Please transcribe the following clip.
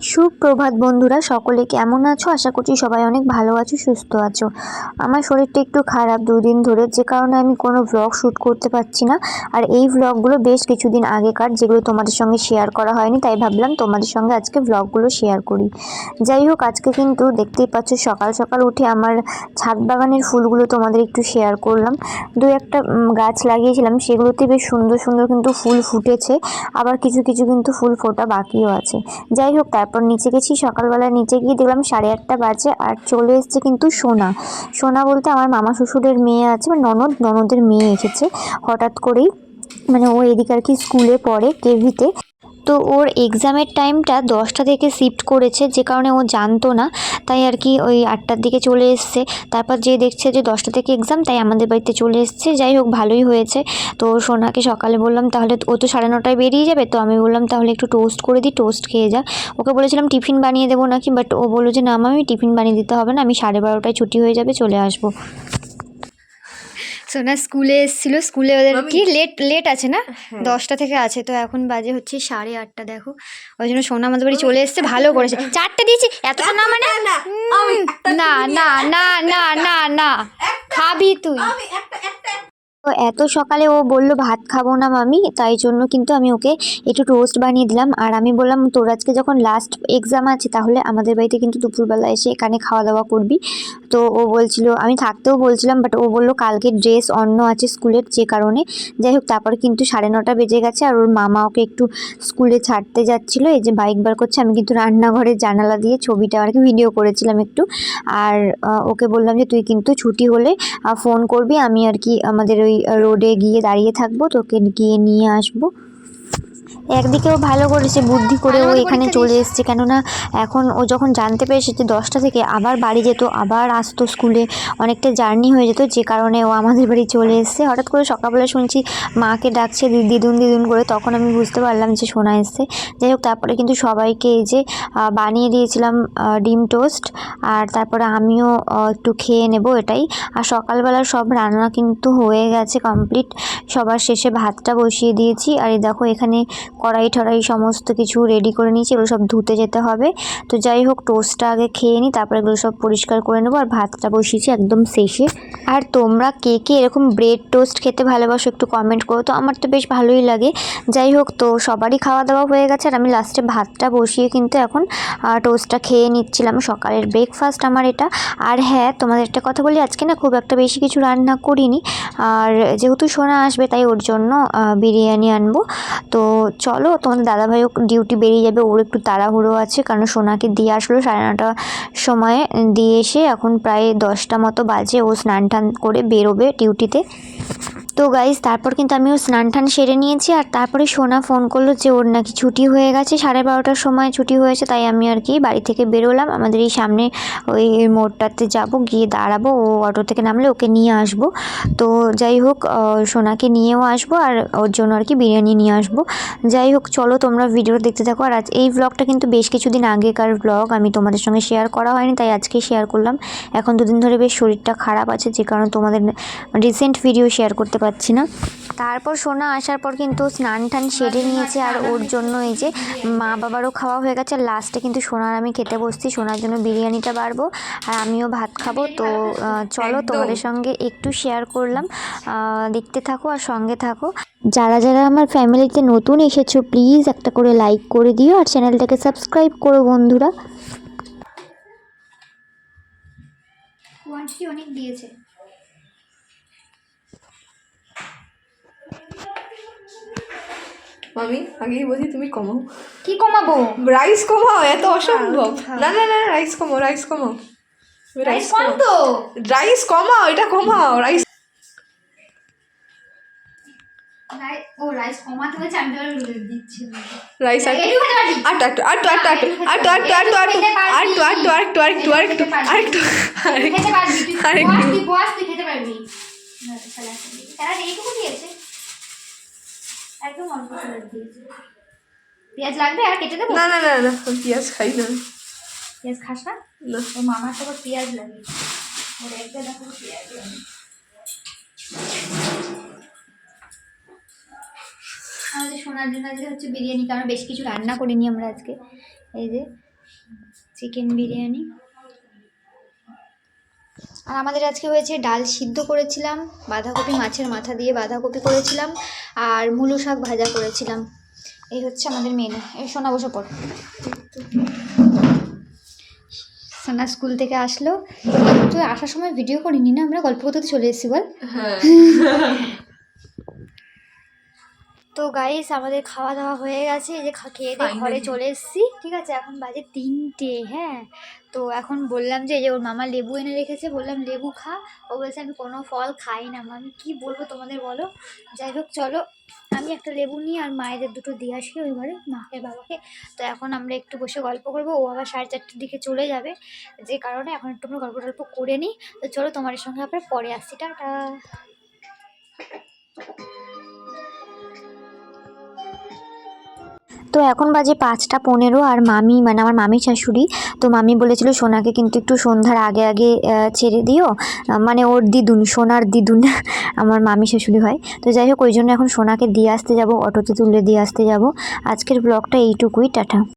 সুপ্রভাত বন্ধুরা, সকলে কেমন আছো? আশা করছি সবাই অনেক ভালো আছো, সুস্থ আছো। আমার শরীরটা একটু খারাপ দুদিন ধরে, যে কারণে আমি কোনো ব্লগ শ্যুট করতে পারছি না। আর এই ব্লগগুলো বেশ কিছুদিন আগেকার, যেগুলো তোমাদের সঙ্গে শেয়ার করা হয়নি, তাই ভাবলাম তোমাদের সঙ্গে আজকে ব্লগগুলো শেয়ার করি। যাই হোক, আজকে কিন্তু দেখতেই পাচ্ছ, সকাল সকাল উঠে আমার ছাদ বাগানের ফুলগুলো তোমাদের একটু শেয়ার করলাম। দু একটা গাছ লাগিয়েছিলাম, সেগুলোতে বেশ সুন্দর সুন্দর কিন্তু ফুল ফুটেছে। আবার কিছু কিছু কিন্তু ফুল ফোটা বাকিও আছে। যাই হোক তারপর নিচে গেছি, সকালবেলা নিচে গিয়ে দেখলাম সাড়ে আটটা বাজে আর চলে এসছে কিন্তু সোনা। সোনা বলতে আমার মামা শ্বশুরের মেয়ে আছে মানে ননদ, ননদের মেয়ে এসেছে। হঠাৎ করেই মানে ও এদিকে আর কি স্কুলে পড়ে কেভিতে তো ওর এক্সামের টাইমটা দশটা থেকে শিফট করেছে, যে কারণে ও জানতো না। তাই আর কি ওই আটটার দিকে চলে এসছে। তারপর যে দেখছে যে দশটা থেকে এক্সাম তাই আমাদের বাড়িতে চলে এসছে। যাই হোক, ভালোই হয়েছে। তো সোনাকে সকালে বললাম, তাহলে ও তো সাড়ে নটায় বেরিয়ে যাবে? তো আমি বললাম, তাহলে একটু টোস্ট করে দিই টোস্ট খেয়ে যা। ওকে বলেছিলাম টিফিন বানিয়ে দেবো নাকি? বাট ও বলল যে, না আমি টিফিন বানিয়ে দিতে হবে না। আমি সাড়ে বারোটায় ছুটি হয়ে যাবে, চলে আসব। সোনা স্কুলে এসেছিল স্কুলে ওদের কি লেট লেট আছে না? দশটা থেকে আছে তো এখন বাজে হচ্ছে সাড়ে আটটা দেখো। ওই জন্য সোনা আমাদের বাড়ি চলে এসছে ভালো করেছে। চারটে দিয়েছি এতটা না মানে? না না না না না না খাবি তুই। তো এত সকালে ও বলল ভাত খাব না মামি তাই জন্য কিন্তু আমি ওকে একটু টোস্ট বানিয়ে দিলাম। আর আমি বললাম তোর আজকে যখন লাস্ট এক্সাম আছে তাহলে আমাদের বাড়িতে কিন্তু দুপুরবেলা এসে এখানে খাওয়া দাওয়া করবি। তো ও বলছিল, আমি থাকতেও বলছিলাম বাট ও বলল কালকে ড্রেস অন্য আছে স্কুলের যে কারণে। যাই হোক, তারপর কিন্তু সাড়ে নটা বেজে গেছে আর ওর মামা ওকে একটু স্কুলে ছাড়তে যাচ্ছিল। এই যে বাইক বার করছে, আমি কিন্তু রান্নাঘরের জানালা দিয়ে ছবিটা আর কি ভিডিও করেছিলাম একটু। আর ওকে বললাম যে, তুই কিন্তু ছুটি হলে ফোন করবি, আমি আর কি আমাদের ওই রোডে গিয়ে দাঁড়িয়ে থাকব, তোকে গিয়ে নিয়ে আসব। একদিকেও ভালো করেছে বুদ্ধি করে ও এখানে চলে এসছে। কেননা এখন ও যখন জানতে পেরেছে যে দশটা থেকে আবার বাড়ি যেত আবার আসতো স্কুলে অনেকটা জার্নি হয়ে যেত যে কারণে ও আমাদের বাড়ি চলে এসছে। হঠাৎ করে সকালবেলা শুনছি মাকে ডাকছে দিদুন দিদুন করে। তখন আমি বুঝতে পারলাম যে শোনা এসছে। যাই হোক তারপরে কিন্তু সবাইকে এই যে বানিয়ে দিয়েছিলাম ডিম টোস্ট। আর তারপরে আমিও একটু খেয়ে নেব এটাই। আর সকালবেলা সব রান্না কিন্তু হয়ে গেছে কমপ্লিট। সবার শেষে ভাতটা বসিয়ে দিয়েছি। আর এই দেখো এখানে কড়াই টড়াই সমস্ত কিছু রেডি করে নিয়েছি, এগুলো সব ধুতে যেতে হবে। তো যাই হোক টোস্টটা আগে খেয়ে নিই তারপরে এগুলো সব পরিষ্কার করে নেব, আর ভাতটা বসিয়েছি একদম শেষে। আর তোমরা কে কে এরকম ব্রেড টোস্ট খেতে ভালোবাসো একটু কমেন্ট করো, তো আমার তো বেশ ভালোই লাগে। যাই হোক, তো সবারই খাওয়া দাওয়া হয়ে গেছে, আর আমি লাস্টে ভাতটা বসিয়ে কিন্তু এখন টোস্টটা খেয়ে নিচ্ছিলাম, সকালের ব্রেকফাস্ট আমার এটা। আর হ্যাঁ তোমাদের একটা কথা বলি, আজকে না খুব একটা বেশি কিছু রান্না করিনি। আর যেহেতু সোনা আসবে, তাই ওর জন্য বিরিয়ানি আনব। তো চলো তোমাদের দাদাভাইও ডিউটি বেরিয়ে যাবে, ওর একটু তাড়াহুড়ো আছে, কারণ সোনাকে দিয়ে আসলো সাড়ে নটা সময়ে। দিয়ে এসে এখন প্রায় দশটা মতো বাজে, ও স্নান টান করে বেরোবে ডিউটিতে তো গাইজ তারপর কিন্তু আমি আমিও স্নান টান সেরে নিয়েছি আর তারপরে সোনা ফোন করল যে ওর নাকি ছুটি হয়ে গেছে, সাড়ে বারোটার সময় ছুটি হয়েছে, তাই আমি আর কি বাড়ি থেকে বেরোলাম। আমাদের এই সামনে ওই মোড়টাতে যাব, গিয়ে দাঁড়াবো, ও অটো থেকে নামলে ওকে নিয়ে আসব। তো যাই হোক সোনাকে নিয়েও আসব আর ওর জন্য আর কি বিরিয়ানি নিয়ে আসব। যাই হোক, চলো তোমরা ভিডিও দেখতে থাকো। আর আজ এই ব্লগটা কিন্তু বেশ কিছুদিন আগেকার ব্লগ আমি তোমাদের সঙ্গে শেয়ার করা হয়নি, তাই আজকে শেয়ার করলাম। এখন দুদিন ধরে বেশ শরীরটা খারাপ আছে, যে কারণে তোমাদের রিসেন্ট ভিডিও শেয়ার করতে পারছি না। তারপর সোনা আসার পর কিন্তু স্নান টান সেরে নিয়েছে আর ওর জন্য এই যে মা বাবারও খাওয়া হয়ে গেছে। আর লাস্টে কিন্তু সোনার আমি খেতে বসছি সোনার জন্য বিরিয়ানিটা বাড়বো আর আমিও ভাত খাব। তো চলো তোমাদের সঙ্গে একটু শেয়ার করলাম। দেখতে থাকো আর সঙ্গে থাকো। যারা যারা আমার ফ্যামিলিতে নতুন এসেছ প্লিজ একটা করে লাইক করে দিও আর চ্যানেলটাকে সাবস্ক্রাইব করো বন্ধুরা। কোয়ান্টিটি অনেক দিয়েছে। আমি আগেই বলছি তুমি কমাও কি কমাবো রাইস কমাও এত অসম্ভব হ্যাঁ। না না না রাইস কমাও রাইস কমাও রাইস কম তো রাইস কমাও এটা কমাও রাইস ও রাইস কমাতে হয়েছে আমি দিচ্ছি রাইস আর একটু খেতে পারবি? আটটু আটটু আটটু আটটু আটটু আটটু আটটু আটটু আটটু আটটু আটটু আটটু আটটু আটটু আটটু খেতে একদম অল্প স্যালাড দিয়েছে। পেঁয়াজ লাগবে? আর কেটে দেবো? না না না না পেঁয়াজ খাই না। পেঁয়াজ খাস না? ওর মামার তো পেঁয়াজ লাগে। ওর একটা দেখো পেঁয়াজ লাগে। আমাদের সোনার জন্য আজকে হচ্ছে বিরিয়ানি কারণ বেশ কিছু রান্না করিনি আমরা আজকে। এই যে চিকেন বিরিয়ানি। আর আমাদের আজকে হয়েছে ডাল সিদ্ধ করেছিলাম বাঁধাকপি মাছের মাথা দিয়ে বাঁধাকপি করেছিলাম আর মূলো শাক ভাজা করেছিলাম। এই হচ্ছে আমাদের মেনু এই সোনা বসে পড়। সোনা স্কুল থেকে আসলো। তুই আসার সময় ভিডিও করিনি না? আমরা গল্প করতে চলে এসেছি বল। হ্যাঁ। তো গাইস আমাদের খাওয়া দাওয়া হয়ে গেছে। এই যে খেয়ে দিয়ে ঘরে চলে এসেছি ঠিক আছে? এখন বাজে তিনটে হ্যাঁ? তো এখন বললাম যে এই যে ওর মামা লেবু এনে রেখেছে বললাম লেবু খা। ও বলছে আমি কোনো ফল খাই না মা। আমি কি বলব তোমাদের বলো? যাই হোক চলো। আমি একটা লেবু নিই আর মায়েদের দুটো দিয়ে আসি ওই ঘরে মাকে বাবাকে। তো এখন আমরা একটু বসে গল্প করব। ও আবার সাড়ে চারটের দিকে চলে যাবে। যে কারণে এখন একটু আমরা গল্প টল্প করে নিই। তো চলো তোমাদের সঙ্গে আবার পরে আসছি টাটা! তো এখন বাজে পাঁচটা পনেরো আর মামি মানে আমার মামি শাশুড়ি, তো মামি বলেছিল সোনাকে কিন্তু একটু সন্ধ্যার আগে আগে ছেড়ে দিও। মানে ওর দিদুন, সোনার দিদুন, আমার মামি শাশুড়ি হয়। তো যাই হোক, ওই জন্য এখন সোনাকে দিয়ে আসতে যাব, অটোতে তুলে দিয়ে আসতে যাব। আজকের ব্লগটা এইটুকুই, টাটা।